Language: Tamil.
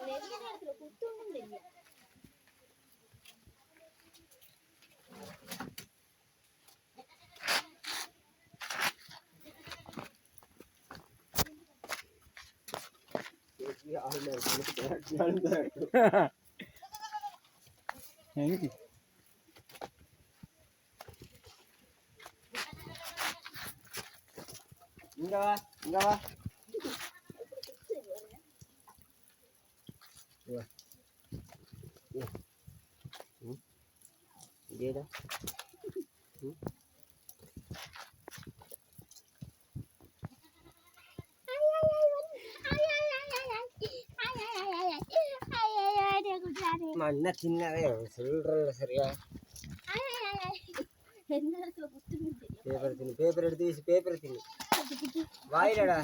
നെല്ലിനടുത്തില്ല കുത്തൊന്നും നെല്ല് എനിക്ക് ഇങ്ങ വാ ഇങ്ങ വാ இதேடா ம். அம்மா, என்ன சின்னவே சொல்றல சரியா பேப்பர் தின்னு பேப்பர் எடுத்து பேப்பர் தின்னு வாயிலடா